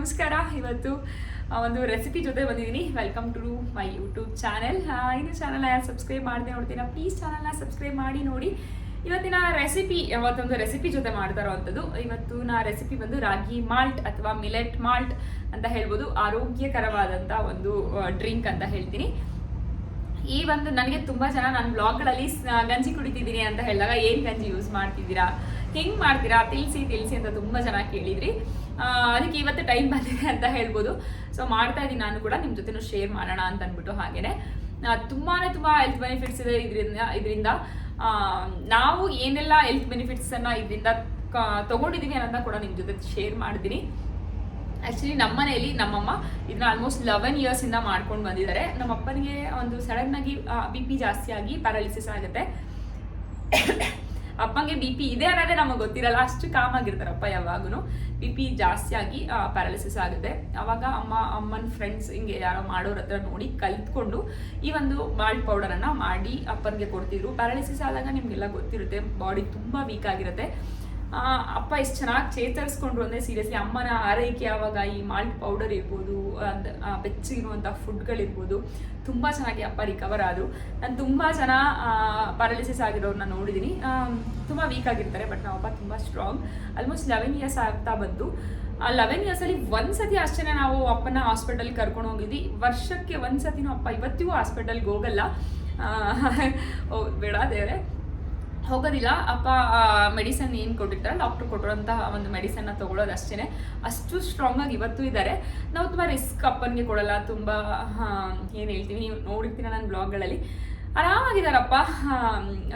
ನಮಸ್ಕಾರ, ಇವತ್ತು ಒಂದು ರೆಸಿಪಿ ಜೊತೆ ಬಂದಿದ್ದೀನಿ. Welcome to my YouTube channel ಇನ್ನು ಚಾನಲ್ನ ಯಾರು ಸಬ್ಸ್ಕ್ರೈಬ್ ಮಾಡದೆ ನೋಡ್ತೀರಾ? ಪ್ಲೀಸ್ ಚಾನಲ್ನ ಸಬ್ಸ್ಕ್ರೈಬ್ ಮಾಡಿ ನೋಡಿ. ಇವತ್ತಿನ ರೆಸಿಪಿ ಯಾವತ್ತೊಂದು ರೆಸಿಪಿ ಜೊತೆ ಮಾಡ್ತಾ ಇರೋವಂಥದ್ದು ಇವತ್ತು ನಾ ರೆಸಿಪಿ ಬಂದು ರಾಗಿ ಮಾಲ್ಟ್ ಅಥವಾ ಮಿಲೆಟ್ ಮಾಲ್ಟ್ ಅಂತ ಹೇಳ್ಬೋದು. ಆರೋಗ್ಯಕರವಾದಂಥ ಒಂದು ಡ್ರಿಂಕ್ ಅಂತ ಹೇಳ್ತೀನಿ. ಈ ಒಂದು, ನನಗೆ ತುಂಬ ಜನ ನನ್ನ ಬ್ಲಾಗ್ಗಳಲ್ಲಿ ಗಂಜಿ ಕುಡಿತಿದ್ದೀನಿ ಅಂತ ಹೇಳಿದಾಗ ಏನು ಗಂಜಿ ಯೂಸ್ ಮಾಡ್ತಿದ್ದೀರಾ? ಹೆಂಗ್ ಮಾಡ್ತೀರಾ? ತಿಳಿಸಿ ತಿಳಿಸಿ ಅಂತ ತುಂಬಾ ಜನ ಕೇಳಿದ್ರಿ. ಅದಕ್ಕೆ ಇವತ್ತು ಟೈಮ್ ಬಂದಿದೆ ಅಂತ ಹೇಳ್ಬೋದು. ಸೊ ಮಾಡ್ತಾ ಇದ್ದೀನಿ ನಾನು ಕೂಡ ನಿಮ್ಮ ಜೊತೆನೂ ಶೇರ್ ಮಾಡೋಣ ಅಂತ ಅಂದ್ಬಿಟ್ಟು ಹಾಗೇನೆ. ತುಂಬಾ ತುಂಬಾ ಹೆಲ್ತ್ ಬೆನಿಫಿಟ್ಸ್ ಇದೆ ಇದರಿಂದ ಇದರಿಂದ. ನಾವು ಏನೆಲ್ಲ ಹೆಲ್ತ್ ಬೆನಿಫಿಟ್ಸನ್ನು ಇದರಿಂದ ತಗೊಂಡಿದೀವಿ ಅನ್ನೋದನ್ನ ಕೂಡ ನಿಮ್ಮ ಜೊತೆ ಶೇರ್ ಮಾಡ್ತೀನಿ. ಆ್ಯಕ್ಚುಲಿ ನಮ್ಮ ಮನೆಯಲ್ಲಿ ನಮ್ಮಮ್ಮ ಇದನ್ನ ಆಲ್ಮೋಸ್ಟ್ ಲೆವೆನ್ ಇಯರ್ಸ್ ಇಂದ ಮಾಡ್ಕೊಂಡು ಬಂದಿದ್ದಾರೆ. ನಮ್ಮ ಅಪ್ಪನಿಗೆ ಒಂದು ಸಡನ್ ಆಗಿ ಬಿ ಪಿ ಜಾಸ್ತಿ ಆಗಿ ಪ್ಯಾರಾಲಿಸಿಸ್ ಆಗುತ್ತೆ. ಅಪ್ಪಂಗೆ ಬಿ ಪಿ ಇದೆ ಅನ್ನೋದೇ ನಮಗೆ ಗೊತ್ತಿರಲ್ಲ. ಅಷ್ಟು ಕಾಮ್ ಆಗಿರ್ತಾರಪ್ಪ ಯಾವಾಗೂ ಬಿ ಪಿ ಜಾಸ್ತಿ ಆಗಿ ಪ್ಯಾರಾಲಿಸಿಸ್ ಆಗುತ್ತೆ. ಅವಾಗ ಅಮ್ಮ, ಅಮ್ಮನ ಫ್ರೆಂಡ್ಸ್ ಹಿಂಗೆ ಯಾರೋ ಮಾಡೋರ ಹತ್ರ ನೋಡಿ ಕಲ್ತ್ಕೊಂಡು ಈ ಒಂದು ಮಾಲ್ಟ್ ಪೌಡರನ್ನು ಮಾಡಿ ಅಪ್ಪನಿಗೆ ಕೊಡ್ತಿದ್ರು. ಪ್ಯಾರಾಲಿಸಿಸ್ ಆದಾಗ ನಿಮಗೆಲ್ಲ ಗೊತ್ತಿರುತ್ತೆ ಬಾಡಿ ತುಂಬ ವೀಕ್ ಆಗಿರುತ್ತೆ. ಅಪ್ಪ ಎಷ್ಟು ಚೆನ್ನಾಗಿ ಚೇತರಿಸ್ಕೊಂಡ್ರು ಅಂದ್ರೆ ಸೀರಿಯಸ್ಲಿ ಅಮ್ಮನ ಆರೈಕೆ ಆವಾಗ ಈ ಮಾಲ್ಟ್ ಪೌಡರ್ ಇರ್ಬೋದು ಬೆಚ್ಚಗಿರುವಂಥ ಫುಡ್ಗಳಿರ್ಬೋದು ತುಂಬ ಚೆನ್ನಾಗಿ ಅಪ್ಪ ರಿಕವರ್ ಆದರು. ನಾನು ತುಂಬ ಜನ ಪ್ಯಾರಾಲಿಸಿಸ್ ಆಗಿರೋರನ್ನ ನೋಡಿದ್ದೀನಿ ತುಂಬ ವೀಕ್ ಆಗಿರ್ತಾರೆ ಬಟ್ ನಮ್ಮ ಅಪ್ಪ ತುಂಬ ಸ್ಟ್ರಾಂಗ್ ಆಲ್ಮೋಸ್ಟ್ ಲೆವೆನ್ ಇಯರ್ಸ್ ಆಗ್ತಾ ಬಂತು ಆ ಲೆವೆನ್ ಇಯರ್ಸಲ್ಲಿ ಒಂದು ಸತಿ ಅಷ್ಟೇ ನಾವು ಅಪ್ಪನ ಹಾಸ್ಪಿಟಲ್ಗೆ ಕರ್ಕೊಂಡು ಹೋಗಿದ್ವಿ. ವರ್ಷಕ್ಕೆ ಒಂದು ಸತಿನೂ ಅಪ್ಪ ಇವತ್ತಿಗೂ ಹಾಸ್ಪಿಟಲ್ಗೆ ಹೋಗಲ್ಲ. ಬೇಡ ದೇವ್ರೆ. ಹೋಗೋದಿಲ್ಲ. ಅಪ್ಪ ಮೆಡಿಸನ್ ಏನು ಕೊಟ್ಟಿರ್ತಾರೆ ಡಾಕ್ಟ್ರು ಕೊಟ್ಟಿರೋಂತಹ ಒಂದು ಮೆಡಿಸನ್ನ ತಗೊಳ್ಳೋದು ಅಷ್ಟೇ ಅಷ್ಟು ಸ್ಟ್ರಾಂಗ್ ಆಗಿ ಇವತ್ತು ಇದ್ದಾರೆ ನಾವು ತುಂಬ ರಿಸ್ಕ್ ಅಪ್ಪನಿಗೆ ಕೊಡಲ್ಲ. ತುಂಬ ಏನು ಹೇಳ್ತೀವಿ, ನೀವು ನೋಡಿರ್ತೀರ ನನ್ನ ಬ್ಲಾಗ್ಗಳಲ್ಲಿ. ಆರಾಮಾಗಿದ್ದಾರಪ್ಪ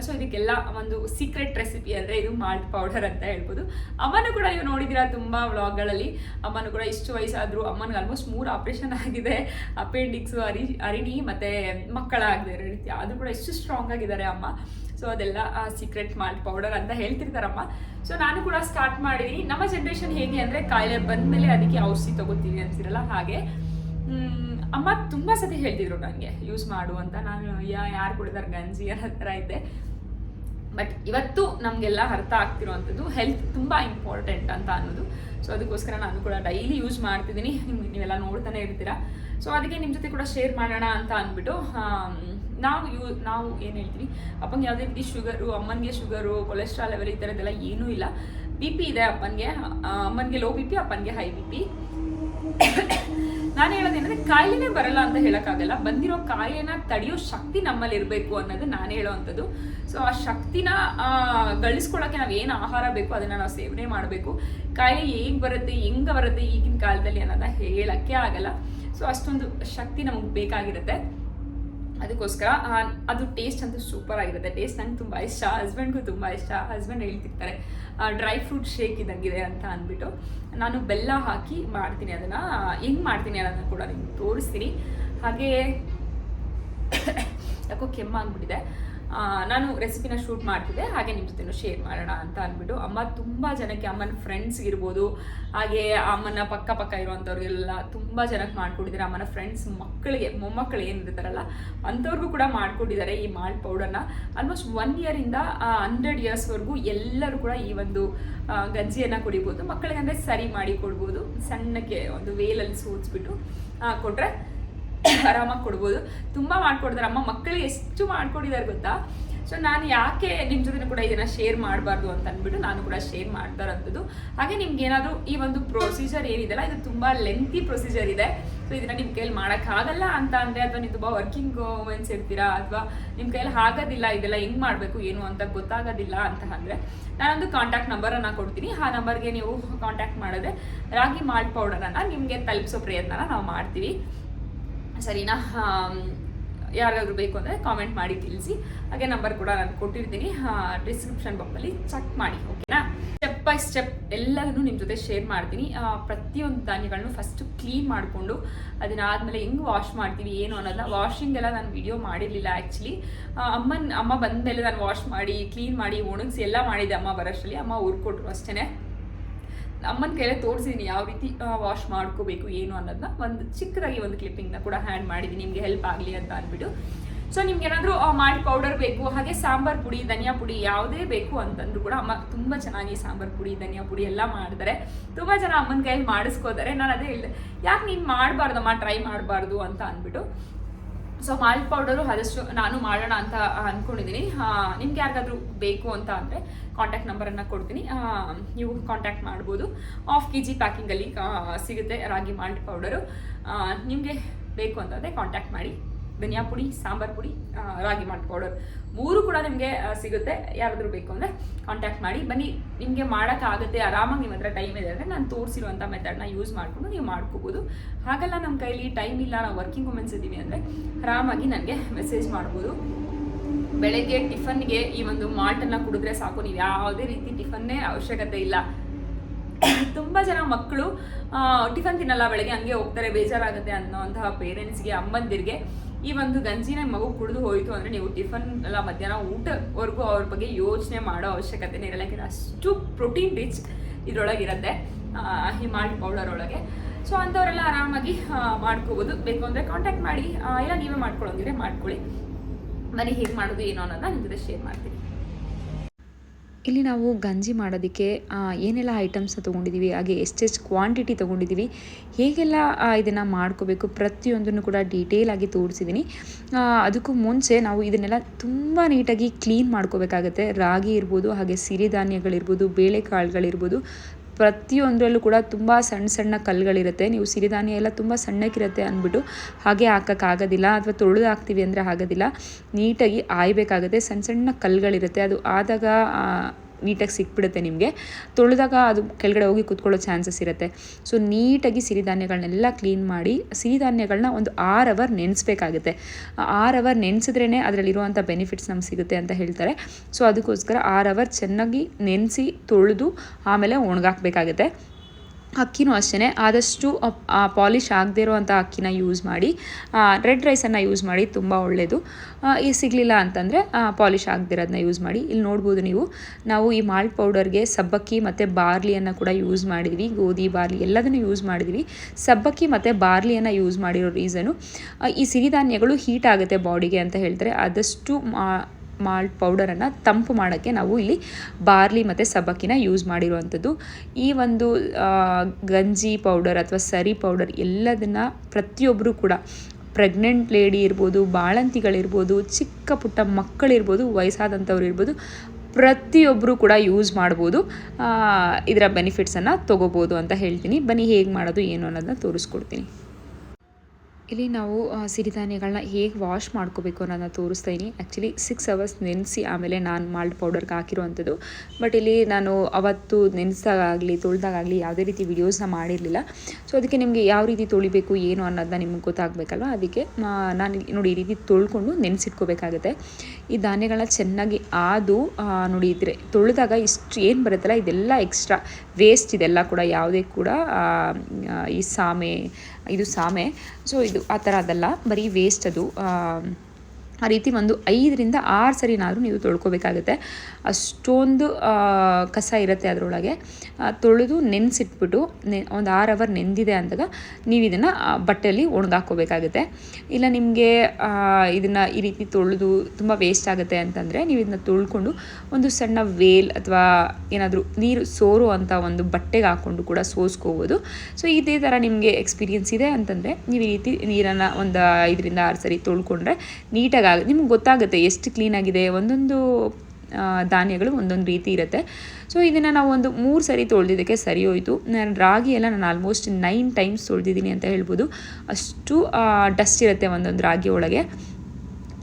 ಸೊ ಇದಕ್ಕೆಲ್ಲ ಒಂದು ಸೀಕ್ರೆಟ್ ರೆಸಿಪಿ ಅಂದರೆ ಇದು ಮಾಲ್ಟ್ ಪೌಡರ್ ಅಂತ ಹೇಳ್ಬೋದು. ಅಮ್ಮನೂ ಕೂಡ ನೀವು ನೋಡಿದ್ದೀರಾ ತುಂಬ ವ್ಲಾಗ್ಗಳಲ್ಲಿ ಅಮ್ಮನೂ ಕೂಡ ಇಷ್ಟು ವಯಸ್ಸಾದರೂ ಅಮ್ಮನಿಗೆ ಆಲ್ಮೋಸ್ಟ್ ಮೂರು ಆಪ್ರೇಷನ್ ಆಗಿದೆ. ಅಪೆಂಡಿಕ್ಸು ಅರಿ, ಅರಿಣಿ ಮತ್ತು ಮಕ್ಕಳಾಗದೆ ರೀತಿ. ಅದು ಕೂಡ ಎಷ್ಟು ಸ್ಟ್ರಾಂಗ್ ಆಗಿದ್ದಾರೆ ಅಮ್ಮ. ಸೊ ಅದೆಲ್ಲ ಸೀಕ್ರೆಟ್ ಮಾಲ್ಟ್ ಪೌಡರ್ ಅಂತ ಹೇಳ್ತಿರ್ತಾರಮ್ಮ. ಸೊ ನಾನು ಕೂಡ ಸ್ಟಾರ್ಟ್ ಮಾಡಿದೀನಿ. ನಮ್ಮ ಜನ್ರೇಷನ್ ಹೇಗೆ ಅಂದರೆ, ಕಾಯಿಲೆ ಬಂದಮೇಲೆ ಅದಕ್ಕೆ ಔಷಧಿ ತಗೋತೀವಿ ಅಂತಿರಲ್ಲ ಹಾಗೆ. ಅಮ್ಮ ತುಂಬ ಸತಿ ಹೇಳ್ತಿದ್ರು ನನಗೆ ಯೂಸ್ ಮಾಡು ಅಂತ. ನಾನು, ಯಾ, ಯಾರು ಕುಡಿದಾರೆ? ಗಂಜಿ ಥರ ಇದ್ದೆ. ಬಟ್ ಇವತ್ತು ನಮಗೆಲ್ಲ ಅರ್ಥ ಆಗ್ತಿರೋವಂಥದ್ದು ಹೆಲ್ತ್ ತುಂಬ ಇಂಪಾರ್ಟೆಂಟ್ ಅಂತ ಅನ್ನೋದು. ಸೊ ಅದಕ್ಕೋಸ್ಕರ ನಾನು ಕೂಡ ಡೈಲಿ ಯೂಸ್ ಮಾಡ್ತಿದ್ದೀನಿ ನೀವೆಲ್ಲ ನೋಡ್ತಾನೆ ಇರ್ತೀರಾ. ಸೊ ಅದಕ್ಕೆ ನಿಮ್ಮ ಜೊತೆ ಕೂಡ ಶೇರ್ ಮಾಡೋಣ ಅಂತ ಅಂದ್ಬಿಟ್ಟು ನಾವು ಯೂ ನಾವು ಏನು ಹೇಳ್ತೀವಿ? ಅಪ್ಪಂಗೆ ಯಾವುದೇ ರೀತಿ ಶುಗರು ಅಮ್ಮನಿಗೆ ಶುಗರು ಕೊಲೆಸ್ಟ್ರಾಲ್ ಲೆವೆಲ್ ಈ ಥರದ್ದೆಲ್ಲ ಏನೂ ಇಲ್ಲ. ಬಿ ಪಿ ಇದೆ ಅಪ್ಪನಿಗೆ ಅಮ್ಮನಿಗೆ ಲೋ ಬಿ ಪಿ ಅಪ್ಪನಿಗೆ ಹೈ ಬಿ ಪಿ ನಾನು ಹೇಳೋದೇನಂದ್ರೆ ಕಾಯಿಲೆನೇ ಬರಲ್ಲ ಅಂತ ಹೇಳೋಕ್ಕಾಗಲ್ಲ. ಬಂದಿರೋ ಕಾಯಿಲೆನ ತಡೆಯೋ ಶಕ್ತಿ ನಮ್ಮಲ್ಲಿ ಇರಬೇಕು ಅನ್ನೋದು ನಾನು ಹೇಳೋವಂಥದ್ದು ಸೊ ಆ ಶಕ್ತಿನ ಆ, ಗಳಿಸ್ಕೊಳ್ಳೋಕೆ ನಾವು ಏನು ಆಹಾರ ಬೇಕು ಅದನ್ನ ನಾವು ಸೇವನೆ ಮಾಡಬೇಕು. ಕಾಯಿಲೆ ಹೇಗೆ ಬರುತ್ತೆ ಹೆಂಗೆ ಬರುತ್ತೆ ಈಗಿನ ಕಾಲದಲ್ಲಿ ಅನ್ನೋದನ್ನ ಹೇಳೋಕ್ಕೆ ಆಗಲ್ಲ. ಸೊ ಅಷ್ಟೊಂದು ಶಕ್ತಿ ನಮಗೆ ಬೇಕಾಗಿರುತ್ತೆ. ಅದಕ್ಕೋಸ್ಕರ ಅದು ಟೇಸ್ಟ್ ಅಂತೂ ಸೂಪರ್ ಆಗಿರುತ್ತೆ. ಟೇಸ್ಟ್ ನಂಗೆ ತುಂಬ ಇಷ್ಟ. ಹಸ್ಬೆಂಡ್ಗೂ ತುಂಬ ಇಷ್ಟ. ಹಸ್ಬೆಂಡ್ ಹೇಳ್ತಿರ್ತಾರೆ ಡ್ರೈ ಫ್ರೂಟ್ ಶೇಕ್ ಇದ್ದಂಗಿದೆ ಅಂತ ಅಂದ್ಬಿಟ್ಟು. ನಾನು ಬೆಲ್ಲ ಹಾಕಿ ಮಾಡ್ತೀನಿ ಅದನ್ನು. ಹೆಂಗೆ ಮಾಡ್ತೀನಿ ಅನ್ನೋದನ್ನು ಕೂಡ ನಿಮ್ಗೆ ತೋರಿಸ್ತೀನಿ. ಹಾಗೆ, ಯಾಕೋ ಕೆಮ್ಮಾಗ್ಬಿಟ್ಟಿದೆ ನಾನು ರೆಸಿಪಿನ ಶೂಟ್ ಮಾಡ್ತಿದ್ದೆ, ಹಾಗೆ ನಿಮ್ಮ ಜೊತೆ ಶೇರ್ ಮಾಡೋಣ ಅಂತ ಅಂದ್ಬಿಟ್ಟು. ಅಮ್ಮ ತುಂಬ ಜನಕ್ಕೆ ಅಮ್ಮನ ಫ್ರೆಂಡ್ಸ್ ಇರ್ಬೋದು. ಹಾಗೆ ಅಮ್ಮನ ಪಕ್ಕ ಪಕ್ಕ ಇರುವಂಥವ್ರಿಗೆಲ್ಲ ತುಂಬ ಜನಕ್ಕೆ ಮಾಡ್ಕೊಟ್ಟಿದ್ದಾರೆ. ಅಮ್ಮನ ಫ್ರೆಂಡ್ಸ್ ಮಕ್ಕಳಿಗೆ, ಮೊಮ್ಮಕ್ಕಳು ಏನಿರ್ತಾರಲ್ಲ ಅಂಥವ್ರಿಗೂ ಕೂಡ ಮಾಡ್ಕೊಟ್ಟಿದ್ದಾರೆ ಈ ಮಾಲ್ಟ್ ಪೌಡರ್ನ ಆಲ್ಮೋಸ್ಟ್ ಒನ್ ಇಯರಿಂದ ಹಂಡ್ರೆಡ್ ಇಯರ್ಸ್ವರೆಗೂ ಎಲ್ಲರೂ ಕೂಡ ಈ ಒಂದು ಗಂಜಿಯನ್ನು ಕುಡಿಬೋದು. ಮಕ್ಕಳಿಗೆ ಅಂದರೆ ಸರಿ ಮಾಡಿ ಕೊಡ್ಬೋದು. ಸಣ್ಣಕ್ಕೆ ಒಂದು ವೇಲಲ್ಲಿ ಸೋಚ್ಬಿಟ್ಟು ಕೊಟ್ಟರೆ ಆರಾಮಾಗಿ ಕೊಡ್ಬೋದು. ತುಂಬ ಮಾಡ್ಕೊಡ್ತಾರೆ. ಅಮ್ಮ ಮಕ್ಕಳಿಗೆ ಎಷ್ಟು ಮಾಡ್ಕೊಡಿದ್ದಾರೆ ಗೊತ್ತಾ? ಸೊ ನಾನು ಯಾಕೆ ನಿಮ್ಮ ಜೊತೆ ಕೂಡ ಇದನ್ನ ಶೇರ್ ಮಾಡಬಾರ್ದು ಅಂತ ಅಂದ್ಬಿಟ್ಟು ನಾನು ಕೂಡ ಶೇರ್ ಮಾಡ್ತಾ ಇರೋಂಥದ್ದು. ಹಾಗೆ ನಿಮ್ಗೆ ಏನಾದರೂ ಈ ಒಂದು ಪ್ರೊಸೀಜರ್ ಏನಿದೆಲ್ಲ ಇದು ತುಂಬ ಲೆಂತಿ ಪ್ರೊಸೀಜರ್ ಇದೆ. ಸೊ ಇದನ್ನ ನಿಮ್ಮ ಕೈಯಲ್ಲಿ ಮಾಡೋಕ್ಕಾಗಲ್ಲ ಅಂತ ಅಂದರೆ ಅಥವಾ ನೀವು ತುಂಬ ವರ್ಕಿಂಗ್ ವುಮೆನ್ಸ್ ಇರ್ತೀರಾ ಅಥವಾ ನಿಮ್ಮ ಕೈಯಲ್ಲಿ ಆಗೋದಿಲ್ಲ, ಇದೆಲ್ಲ ಹೆಂಗೆ ಮಾಡಬೇಕು, ಏನು ಅಂತ ಗೊತ್ತಾಗೋದಿಲ್ಲ ಅಂತ ಅಂದರೆ ನಾನೊಂದು ಕಾಂಟ್ಯಾಕ್ಟ್ ನಂಬರನ್ನು ಕೊಡ್ತೀನಿ. ಆ ನಂಬರ್ಗೆ ನೀವು ಕಾಂಟ್ಯಾಕ್ಟ್ ಮಾಡಿದ್ರೆ ರಾಗಿ ಮಾಲ್ಟ್ ಪೌಡರನ್ನು ನಿಮಗೆ ತಲುಪಿಸೋ ಪ್ರಯತ್ನನ ನಾವು ಮಾಡ್ತೀವಿ. ಸರಿನಾ? ಆಮ್, ಯಾರಿಗಾದ್ರೂ ಬೇಕು ಅಂದರೆ ಕಾಮೆಂಟ್ ಮಾಡಿ ತಿಳಿಸಿ. ಹಾಗೆ ನಂಬರ್ ಕೂಡ ನಾನು ಕೊಟ್ಟಿರ್ತೀನಿ. ಡಿಸ್ಕ್ರಿಪ್ಷನ್ ಬಾಕ್ಸಲ್ಲಿ ಚೆಕ್ ಮಾಡಿ ಓಕೆನಾ ಸ್ಟೆಪ್ ಬೈ ಸ್ಟೆಪ್ ಎಲ್ಲದನ್ನು ನಿಮ್ಮ ಜೊತೆ ಶೇರ್ ಮಾಡ್ತೀನಿ. ಪ್ರತಿಯೊಂದು ಧಾನ್ಯಗಳನ್ನು ಫಸ್ಟ್ ಕ್ಲೀನ್ ಮಾಡಿಕೊಂಡು ಅದನ್ನಾದಮೇಲೆ ಹೆಂಗೆ ವಾಶ್ ಮಾಡ್ತೀವಿ ಏನು ಅನ್ನೋದನ್ನ ವಾಷಿಂಗ್ ಎಲ್ಲ ನಾನು ವಿಡಿಯೋ ಮಾಡಿರಲಿಲ್ಲ ಆ್ಯಕ್ಚುಲಿ ಅಮ್ಮನ ಅಮ್ಮ ಬಂದಮೇಲೆ ನಾನು ವಾಶ್ ಮಾಡಿ ಕ್ಲೀನ್ ಮಾಡಿ ಒಣಗಿಸಿ ಎಲ್ಲ ಮಾಡಿದ್ದೆ ಅಮ್ಮ ಬರೋಷ್ಟರಲ್ಲಿ. ಅಮ್ಮ ಊರ್ಕೊಟ್ರು ಅಷ್ಟೇ ಅಮ್ಮನ ಕೈಲೇ ತೋರಿಸಿದ್ದೀನಿ ಯಾವ ರೀತಿ ವಾಶ್ ಮಾಡ್ಕೋಬೇಕು, ಏನು ಅನ್ನೋದನ್ನ ಒಂದು ಚಿಕ್ಕದಾಗಿ ಒಂದು ಕ್ಲಿಪ್ಪಿಂಗ್ನ ಕೂಡ ಹ್ಯಾಂಡ್ ಮಾಡಿದ್ದೀನಿ ನಿಮಗೆ ಹೆಲ್ಪ್ ಆಗಲಿ ಅಂತ ಅಂದ್ಬಿಟ್ಟು. ಸೊ ನಿಮ್ಗೆ ಏನಾದರೂ ಮಾಡಿ ಪೌಡರ್ ಬೇಕು, ಹಾಗೆ ಸಾಂಬಾರ್ ಪುಡಿ, ಧನಿಯಾ ಪುಡಿ ಯಾವುದೇ ಬೇಕು ಅಂತಂದ್ರು ಕೂಡ ಅಮ್ಮ ತುಂಬ ಚೆನ್ನಾಗಿ ಸಾಂಬಾರ್ ಪುಡಿ, ಧನಿಯಾ ಪುಡಿ ಎಲ್ಲ ಮಾಡ್ತಾರೆ. ತುಂಬ ಜನ ಅಮ್ಮನ ಕೈಯಲ್ಲಿ ಮಾಡಿಸ್ಕೋತಾರೆ. ನಾನು ಅದೇ ಹೇಳಿದೆ, ಯಾಕೆ ನೀನು ಮಾಡಬಾರ್ದಮ್ಮ ಟ್ರೈ ಮಾಡಬಾರ್ದು ಅಂತ ಅಂದ್ಬಿಟ್ಟು. ಸೊ ಮಾಲ್ಟ್ ಪೌಡರು ಆದಷ್ಟು ನಾನು ಮಾಡೋಣ ಅಂತ ಅಂದ್ಕೊಂಡಿದ್ದೀನಿ ನಿಮ್ಗೆ ಯಾರಿಗಾದ್ರೂ ಬೇಕು ಅಂತ ಅಂದರೆ ಕಾಂಟ್ಯಾಕ್ಟ್ ನಂಬರನ್ನು ಕೊಡ್ತೀನಿ. ನೀವು ಕಾಂಟ್ಯಾಕ್ಟ್ ಮಾಡ್ಬೋದು. ಆಫ್ ಕೆ ಜಿ ಪ್ಯಾಕಿಂಗಲ್ಲಿ ಸಿಗುತ್ತೆ ರಾಗಿ ಮಾಲ್ಟ್ ಪೌಡರು ನಿಮಗೆ ಬೇಕು ಅಂತಂದರೆ ಕಾಂಟ್ಯಾಕ್ಟ್ ಮಾಡಿ. ಧನಿಯಾ ಪುಡಿ, ಸಾಂಬಾರ್ ಪುಡಿ ರಾಗಿ ಮಾಲ್ಟ್ ಪೌಡರ್ ಮೂರು ಕೂಡ ನಿಮಗೆ ಸಿಗುತ್ತೆ. ಯಾರಾದರೂ ಬೇಕು ಅಂದರೆ ಕಾಂಟ್ಯಾಕ್ಟ್ ಮಾಡಿ. ಬನ್ನಿ, ನಿಮಗೆ ಮಾಡೋಕ್ಕಾಗುತ್ತೆ, ಆರಾಮಾಗಿ ನಿಮ್ಮ ಹತ್ರ ಟೈಮ್ ಇದೆ ಅಂದರೆ ನಾನು ತೋರಿಸಿರುವಂಥ ಮೆಥಡ್ನ ಯೂಸ್ ಮಾಡಿಕೊಂಡು ನೀವು ಮಾಡ್ಕೋಬೋದು. ಹಾಗೆಲ್ಲ ನಮ್ಮ ಕೈಲಿ ಟೈಮ್ ಇಲ್ಲ, ನಾವು ವರ್ಕಿಂಗ್ ವುಮೆನ್ಸ್ ಇದ್ದೀವಿ ಅಂದರೆ ಆರಾಮಾಗಿ ನನಗೆ ಮೆಸೇಜ್ ಮಾಡ್ಬೋದು. ಬೆಳಗ್ಗೆ ಟಿಫನ್ಗೆ ಈ ಒಂದು ಮಾಲ್ಟನ್ನು ಕುಡಿದ್ರೆ ಸಾಕು. ನೀವು ಯಾವುದೇ ರೀತಿ ಟಿಫನ್ನೇ ಅವಶ್ಯಕತೆ ಇಲ್ಲ. ತುಂಬ ಜನ ಮಕ್ಕಳು ಟಿಫನ್ ತಿನ್ನಲ್ಲ, ಬೆಳಗ್ಗೆ ಹಂಗೆ ಹೋಗ್ತಾರೆ, ಬೇಜಾರಾಗುತ್ತೆ ಅನ್ನೋಂತಹ ಪೇರೆಂಟ್ಸ್ಗೆ ಅಮ್ಮಂದಿರಿಗೆ. ಈ ಒಂದು ಗಂಜಿನ ಮಗು ಕುಡಿದು ಹೋಯಿತು ಅಂದರೆ ನೀವು ಟಿಫನ್ ಎಲ್ಲ ಮಧ್ಯಾಹ್ನ ಊಟವರೆಗೂ ಅವ್ರ ಬಗ್ಗೆ ಯೋಚನೆ ಮಾಡೋ ಅವಶ್ಯಕತೆನೇ ಇರಲ್ಲ. ಯಾಕೆಂದರೆ ಅಷ್ಟು ಪ್ರೋಟೀನ್ ರಿಚ್ ಇದರೊಳಗಿರುತ್ತೆ ಈ ಮಾಲ್ಟ್ ಪೌಡರ್ ಒಳಗೆ ಸೊ ಅಂಥವರೆಲ್ಲ ಆರಾಮಾಗಿ ಮಾಡ್ಕೋಬೋದು. ಬೇಕು ಅಂದರೆ ಕಾಂಟ್ಯಾಕ್ಟ್ ಮಾಡಿ ಇಲ್ಲ ನೀವೇ ಮಾಡ್ಕೊಳ್ಳೋಂಗಿದ್ರೆ ಮಾಡ್ಕೊಳ್ಳಿ. ಮನೆ ಹೇಗೆ ಮಾಡೋದು, ಏನೋ ಅನ್ನೋದನ್ನ ನಿಮ್ಮ ಜೊತೆ ಶೇರ್ ಮಾಡ್ತೀನಿ. ಇಲ್ಲಿ ನಾವು ಗಂಜಿ ಮಾಡೋದಕ್ಕೆ ಏನೆಲ್ಲ ಐಟಮ್ಸ್ನ ತೊಗೊಂಡಿದ್ದೀವಿ ಹಾಗೆ ಎಷ್ಟೆಷ್ಟು ಕ್ವಾಂಟಿಟಿ ತೊಗೊಂಡಿದ್ದೀವಿ ಹೇಗೆಲ್ಲ ಇದನ್ನು ಮಾಡ್ಕೋಬೇಕು ಪ್ರತಿಯೊಂದನ್ನು ಕೂಡ ಡೀಟೇಲಾಗಿ ತೋರಿಸಿದ್ದೀನಿ ಆ, ಅದಕ್ಕೂ ಮುಂಚೆ ನಾವು ಇದನ್ನೆಲ್ಲ ತುಂಬ ನೀಟಾಗಿ ಕ್ಲೀನ್ ಮಾಡ್ಕೋಬೇಕಾಗತ್ತೆ. ರಾಗಿ ಇರ್ಬೋದು ಹಾಗೆ ಸಿರಿಧಾನ್ಯಗಳಿರ್ಬೋದು ಬೇಳೆಕಾಳುಗಳಿರ್ಬೋದು ಪ್ರತಿಯೊಂದರಲ್ಲೂ ಕೂಡ ತುಂಬ ಸಣ್ಣ ಸಣ್ಣ ಕಲ್ಲುಗಳಿರುತ್ತೆ. ನೀವು ಸಿರಿಧಾನ್ಯ ಎಲ್ಲ ತುಂಬ ಸಣ್ಣಕ್ಕಿರುತ್ತೆ ಅಂದ್ಬಿಟ್ಟು ಹಾಗೆ ಹಾಕೋಕ್ಕಾಗೋದಿಲ್ಲ ಅಥವಾ ತೊಳೆದು ಹಾಕ್ತೀವಿ ಅಂದರೆ ಆಗೋದಿಲ್ಲ. ನೀಟಾಗಿ ಆಯಬೇಕಾಗುತ್ತೆ. ಸಣ್ಣ ಸಣ್ಣ ಕಲ್ಲುಗಳಿರುತ್ತೆ. ಅದು ಆದಾಗ ನೀಟಾಗಿ ಸಿಕ್ಬಿಡುತ್ತೆ ನಿಮಗೆ. ತೊಳೆದಾಗ ಅದು ಕೆಳಗಡೆ ಹೋಗಿ ಕುತ್ಕೊಳ್ಳೋ ಚಾನ್ಸಸ್ ಇರುತ್ತೆ. ಸೊ ನೀಟಾಗಿ ಸಿರಿಧಾನ್ಯಗಳನ್ನೆಲ್ಲ ಕ್ಲೀನ್ ಮಾಡಿ ಸಿರಿಧಾನ್ಯಗಳನ್ನ ಒಂದು ಆರು ಅವರ್ ನೆನೆಸ್ಬೇಕಾಗುತ್ತೆ. ಆರು ಅವರ್ ನೆನೆಸಿದ್ರೇ ಅದರಲ್ಲಿರುವಂಥ ಬೆನಿಫಿಟ್ಸ್ ನಮ್ಗೆ ಸಿಗುತ್ತೆ ಅಂತ ಹೇಳ್ತಾರೆ. ಸೊ ಅದಕ್ಕೋಸ್ಕರ ಆರು ಅವರ್ ಚೆನ್ನಾಗಿ ನೆನೆಸಿ, ತೊಳೆದು, ಆಮೇಲೆ ಒಣಗಾಕಬೇಕಾಗುತ್ತೆ. ಅಕ್ಕಿನೂ ಅಷ್ಟೇ ಆದಷ್ಟು ಪಾಲಿಶ್ ಆಗದೇ ಇರೋವಂಥ ಅಕ್ಕಿನ ಯೂಸ್ ಮಾಡಿ ರೆಡ್ ರೈಸನ್ನು ಯೂಸ್ ಮಾಡಿ ತುಂಬ ಒಳ್ಳೆಯದು ಈ ಸಿಗಲಿಲ್ಲ ಅಂತಂದರೆ ಪಾಲಿಷ್ ಆಗದಿರೋದನ್ನ ಯೂಸ್ ಮಾಡಿ. ಇಲ್ಲಿ ನೋಡ್ಬೋದು ನೀವು, ನಾವು ಈ ಮಾಲ್ಟ್ ಪೌಡರ್ಗೆ ಸಬ್ಬಕ್ಕಿ ಮತ್ತು ಬಾರ್ಲಿಯನ್ನು ಕೂಡ ಯೂಸ್ ಮಾಡಿದ್ವಿ. ಗೋಧಿ, ಬಾರ್ಲಿ ಎಲ್ಲದನ್ನು ಯೂಸ್ ಮಾಡಿದ್ವಿ. ಸಬ್ಬಕ್ಕಿ ಮತ್ತು ಬಾರ್ಲಿಯನ್ನು ಯೂಸ್ ಮಾಡಿರೋ ರೀಸನು ಈ ಸಿರಿಧಾನ್ಯಗಳು ಹೀಟ್ ಆಗುತ್ತೆ ಬಾಡಿಗೆ ಅಂತ ಹೇಳ್ತಾರೆ. ಆದಷ್ಟು ಮಾಲ್ಟ್ ಪೌಡರನ್ನು ತಂಪು ಮಾಡೋಕ್ಕೆ ನಾವು ಇಲ್ಲಿ ಬಾರ್ಲಿ ಮತ್ತು ಸಬ್ಬಕ್ಕಿನ ಯೂಸ್ ಮಾಡಿರುವಂಥದ್ದು. ಈ ಒಂದು ಗಂಜಿ ಪೌಡರ್ ಅಥವಾ ಸರಿ ಪೌಡರ್ ಎಲ್ಲದನ್ನು ಪ್ರತಿಯೊಬ್ಬರು ಕೂಡ, ಪ್ರೆಗ್ನೆಂಟ್ ಲೇಡಿ ಇರ್ಬೋದು, ಬಾಳಂತಿಗಳಿರ್ಬೋದು, ಚಿಕ್ಕ ಪುಟ್ಟ ಮಕ್ಕಳಿರ್ಬೋದು, ವಯಸ್ಸಾದಂಥವ್ರು ಇರ್ಬೋದು ಪ್ರತಿಯೊಬ್ಬರು ಕೂಡ ಯೂಸ್ ಮಾಡ್ಬೋದು. ಇದರ ಬೆನಿಫಿಟ್ಸನ್ನು ತೊಗೋಬೋದು ಅಂತ ಹೇಳ್ತೀನಿ. ಬನ್ನಿ ಹೇಗೆ ಮಾಡೋದು, ಏನು ಅನ್ನೋದನ್ನ ತೋರಿಸ್ಕೊಡ್ತೀನಿ. ಇಲ್ಲಿ ನಾವು ಸಿರಿಧಾನ್ಯಗಳನ್ನ ಹೇಗೆ ವಾಶ್ ಮಾಡ್ಕೋಬೇಕು ಅನ್ನೋದನ್ನ ತೋರಿಸ್ತಾ ಆ್ಯಕ್ಚುಲಿ ಸಿಕ್ಸ್ ಅವರ್ಸ್ ನೆನೆಸಿ ಆಮೇಲೆ ನಾನು ಮಾಲ್ಟ್ ಪೌಡರ್ಗೆ ಹಾಕಿರುವಂಥದ್ದು. ಬಟ್ ಇಲ್ಲಿ ನಾನು ಅವತ್ತು ನೆನೆಸ್ದಾಗಲಿ ತೊಳೆದಾಗಲಿ ಯಾವುದೇ ರೀತಿ ವೀಡಿಯೋಸ್ನ ಮಾಡಿರಲಿಲ್ಲ. ಸೊ ಅದಕ್ಕೆ ನಿಮಗೆ ಯಾವ ರೀತಿ ತೊಳಿಬೇಕು, ಏನು ಅನ್ನೋದನ್ನ ನಿಮ್ಗೆ ಗೊತ್ತಾಗಬೇಕಲ್ವ? ಅದಕ್ಕೆ ನಾನು ನೋಡಿ ಈ ರೀತಿ ತೊಳ್ಕೊಂಡು ನೆನೆಸಿಟ್ಕೋಬೇಕಾಗುತ್ತೆ. ಈ ಧಾನ್ಯಗಳನ್ನ ಚೆನ್ನಾಗಿ ಆದು ನೋಡಿ ಇದ್ರೆ ತೊಳೆದಾಗ ಇಷ್ಟು ಏನು ಬರುತ್ತಲ್ಲ, ಇದೆಲ್ಲ ಎಕ್ಸ್ಟ್ರಾ ವೇಸ್ಟ್ ಇದೆಲ್ಲ ಕೂಡ, ಯಾವುದೇ ಕೂಡ ಈ ಸಾಮೆ, ಇದು ಸಾಮೆ. ಸೊ ಇದು ಆ ಥರ ಅದಲ್ಲ. ಬರೀ ವೇಸ್ಟ್ ಅದು ಆ, ರೀತಿ ಒಂದು ಐದರಿಂದ ಆರು ಸರಿನಾದರೂ ನೀವು ತೊಳ್ಕೊಬೇಕಾಗುತ್ತೆ. ಅಷ್ಟೊಂದು ಕಸ ಇರುತ್ತೆ ಅದರೊಳಗೆ. ತೊಳೆದು ನೆನೆಸಿಟ್ಬಿಟ್ಟು ನೆ ಒಂದು ಆರು ಅವರ್ ನೆಂದಿದೆ ಅಂದಾಗ ನೀವು ಇದನ್ನು ಬಟ್ಟೆಯಲ್ಲಿ ಒಣಗಾಕೋಬೇಕಾಗುತ್ತೆ. ಇಲ್ಲ ನಿಮಗೆ ಇದನ್ನು ಈ ರೀತಿ ತೊಳೆದು ತುಂಬ ವೇಸ್ಟ್ ಆಗುತ್ತೆ ಅಂತಂದರೆ ನೀವು ಇದನ್ನ ತೊಳ್ಕೊಂಡು ಒಂದು ಸಣ್ಣ ವೇಲ್ ಅಥವಾ ಏನಾದರೂ ನೀರು ಸೋರೋ ಅಂತ ಒಂದು ಬಟ್ಟೆಗೆ ಹಾಕ್ಕೊಂಡು ಕೂಡ ಸೋಸ್ಕೋಬೋದು. ಸೊ ಇದೇ ಥರ ನಿಮಗೆ ಎಕ್ಸ್ಪೀರಿಯನ್ಸ್ ಇದೆ ಅಂತಂದರೆ ನೀವು ಈ ರೀತಿ ನೀರನ್ನು ಒಂದು ಐದರಿಂದ ಆರು ಸರಿ ತೊಳ್ಕೊಂಡ್ರೆ ನೀಟಾಗಿ ನಿಮ್ಗೆ ಗೊತ್ತಾಗುತ್ತೆ ಎಷ್ಟು ಕ್ಲೀನಾಗಿದೆ ಒಂದೊಂದು ಧಾನ್ಯಗಳು ಒಂದೊಂದು ರೀತಿ ಇರುತ್ತೆ. ಸೊ ಇದನ್ನು ನಾವು ಒಂದು ಮೂರು ಸರಿ ತೊಳೆದಿದ್ದಕ್ಕೆ ಸರಿ ಹೋಯಿತು. ನಾನು ರಾಗಿ ಎಲ್ಲ ನಾನು ಆಲ್ಮೋಸ್ಟ್ ನೈನ್ ಟೈಮ್ಸ್ ತೊಳೆದಿದ್ದೀನಿ ಅಂತ ಹೇಳ್ಬೋದು. ಅಷ್ಟು ಡಸ್ಟ್ ಇರುತ್ತೆ ಒಂದೊಂದು ರಾಗಿ ಒಳಗೆ.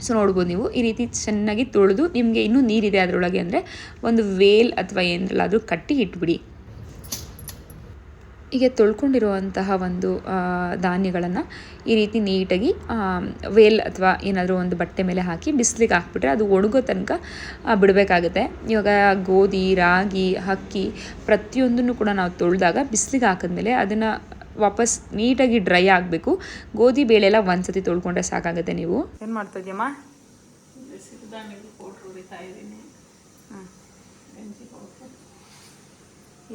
ಸೊ ನೋಡ್ಬೋದು ನೀವು, ಈ ರೀತಿ ಚೆನ್ನಾಗಿ ತೊಳೆದು ನಿಮಗೆ ಇನ್ನೂ ನೀರಿದೆ ಅದರೊಳಗೆ ಅಂದರೆ ಒಂದು ವೇಲ್ ಅಥವಾ ಏನರಲ್ಲಾದರೂ ಕಟ್ಟಿ ಇಟ್ಬಿಡಿ. ಹೀಗೆ ತೊಳ್ಕೊಂಡಿರುವಂತಹ ಒಂದು ಧಾನ್ಯಗಳನ್ನು ಈ ರೀತಿ ನೀಟಾಗಿ ವೇಲ್ ಅಥವಾ ಏನಾದರೂ ಒಂದು ಬಟ್ಟೆ ಮೇಲೆ ಹಾಕಿ ಬಿಸಿಲಿಗೆ ಹಾಕ್ಬಿಟ್ರೆ ಅದು ಒಣಗೋ ತನಕ ಬಿಡಬೇಕಾಗುತ್ತೆ. ಇವಾಗ ಗೋಧಿ, ರಾಗಿ, ಅಕ್ಕಿ ಪ್ರತಿಯೊಂದನ್ನು ಕೂಡ ನಾವು ತೊಳೆದಾಗ ಬಿಸಿಲಿಗೆ ಹಾಕಿದ್ಮೇಲೆ ಅದನ್ನು ವಾಪಸ್ ನೀಟಾಗಿ ಡ್ರೈ ಆಗಬೇಕು. ಗೋಧಿ ಬೇಳೆ ಎಲ್ಲ ಒಂದ್ಸತಿ ತೊಳ್ಕೊಂಡ್ರೆ ಸಾಕಾಗುತ್ತೆ ನೀವು. ಏನು ಮಾಡ್ತಾ ಇದೆಯಮ್ಮ